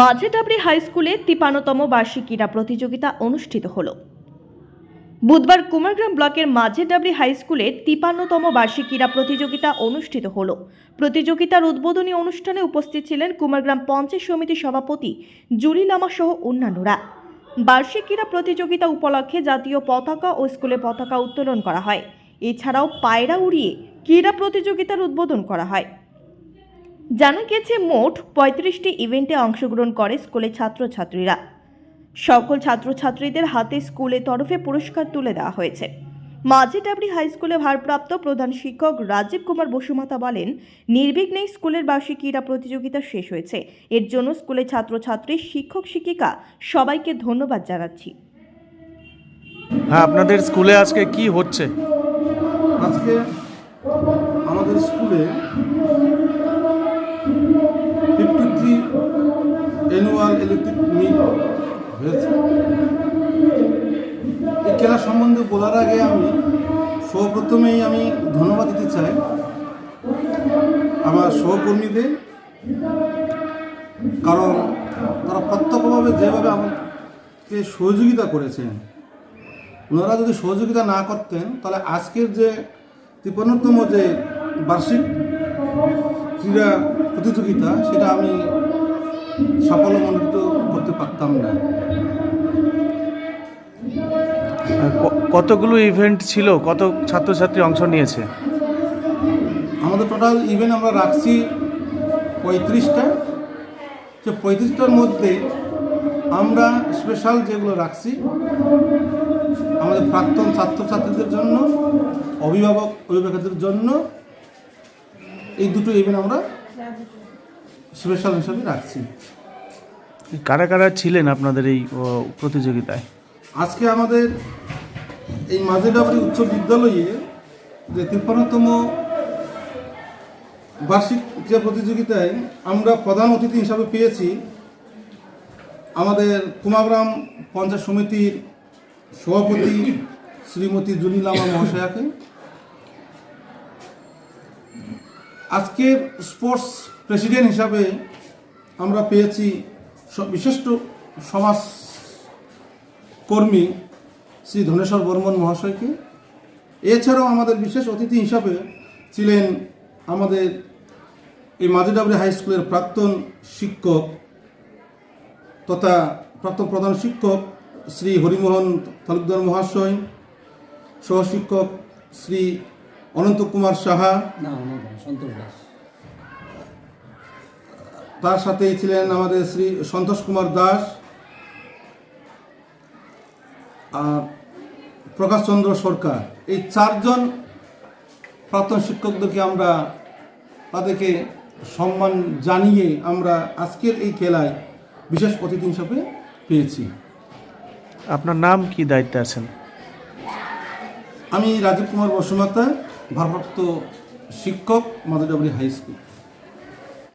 মাঝেটাবড়ি high স্কুলে তিপান্নতম বার্ষিক ক্রীড়া প্রতিযোগিতা অনুষ্ঠিত হল। বুধবার কুমারগ্রাম ব্লকের মাঝেডাবড়ি হাই স্কুলে তিপান্নতম বার্ষিক ক্রীড়া প্রতিযোগিতা অনুষ্ঠিত হল। প্রতিযোগিতার উদ্বোধনী অনুষ্ঠানে উপস্থিত ছিলেন কুমারগ্রাম পঞ্চায়েত সমিতি সভাপতি জুলি লামা সহ অন্যান্যরা। বার্ষিক ক্রীড়া প্রতিযোগিতা উপলক্ষে জাতীয় পতাকা ও স্কুলে পতাকা উত্তোলন করা হয়। এছাড়াও পায়রা উড়িয়ে ক্রীড়া প্রতিযোগিতার উদ্বোধন করা হয়। জানা গেছে মোট পঁয়ত্রিশটি ইভেন্টে অংশগ্রহণ করে স্কুলের ছাত্রছাত্রীরা। সকল ছাত্রছাত্রীদের হাতে স্কুলের তরফে পুরস্কার তুলে দেওয়া হয়েছে। মাঝেটাবড়ি হাই স্কুলে ভারপ্রাপ্ত প্রধান শিক্ষক রাজীব কুমার বসুমাতা বলেন নির্বিঘ্নে স্কুলের বার্ষিক ক্রীড়া প্রতিযোগিতা শেষ হয়েছে। এর জন্য স্কুলের ছাত্রছাত্রী শিক্ষক শিক্ষিকা সবাইকে ধন্যবাদ জানাচ্ছি। হ্যাঁ আপনাদের স্কুলে আজকে কি হচ্ছে? আজকে আমাদের স্কুলে এই খেলা সম্বন্ধে বলার আগে আমি সর্বপ্রথমেই আমি ধন্যবাদ দিতে চাই আমার সহকর্মীদের, কারণ তারা প্রত্যক্ষভাবে যেভাবে আমাকে সহযোগিতা করেছেন, ওনারা যদি সহযোগিতা না করতেন, তাহলে আজকের যে তিপ্পান্নতম যে বার্ষিক ক্রীড়া প্রতিযোগিতা, সেটা আমি সাফল্যমণ্ডিত করতে পারতাম না। কতগুলো ইভেন্ট ছিল? কত ছাত্রছাত্রী অংশ নিয়েছে? আমাদের টোটাল ইভেন্ট আমরা রাখছি পঁয়ত্রিশটা। সে পঁয়ত্রিশটার মধ্যে আমরা স্পেশাল যেগুলো রাখছি আমাদের প্রাক্তন ছাত্রছাত্রীদের জন্য অভিভাবক অভিভাবকদের জন্য এই দুটো ইভেন্ট আমরা স্পেশাল হিসাবে রাখছি। কারা কারা ছিলেন আপনাদের এই প্রতিযোগিতায়? আজকে আমাদের এই মাঝেডাবরি উচ্চ বিদ্যালয়ে যে তিপ্পান্নতম বার্ষিক ক্রীড়া প্রতিযোগিতায় আমরা প্রধান অতিথি হিসাবে পেয়েছি আমাদের কুমাগ্রাম পঞ্চায়েত সমিতির সভাপতি শ্রীমতী জুলি লামা মহাশয়াকে। আজকে স্পোর্টস প্রেসিডেন্ট হিসাবে আমরা পেয়েছি বিশিষ্ট সমাজ কর্মী শ্রী ধনেশ্বর বর্মন মহাশয়কে এছাড়াও আমাদের বিশেষ অতিথি হিসাবে ছিলেন আমাদের এই মাঝিডাবরি হাই স্কুলের প্রাক্তন শিক্ষক তথা প্রাক্তন প্রধান শিক্ষক শ্রী হরিমোহন তালুকদার মহাশয় সহশিক্ষক শ্রী অনন্ত কুমার সাহা। তার সাথে ছিলেন আমাদের শ্রী সন্তোষ কুমার দাস। আর প্রকাশচন্দ্র সরকার এই চারজন প্রাক্তন শিক্ষকদেরকে আমরা তাদেরকে সম্মান জানিয়ে আমরা আজকের এই খেলায় বিশেষ অতিথি হিসাবে পেয়েছি। আপনার নাম কি দায়িত্বে আছেন? আমি রাজীব কুমার বসুমাতা ভারপ্রাপ্ত শিক্ষক মাদুডাবরি হাই স্কুল।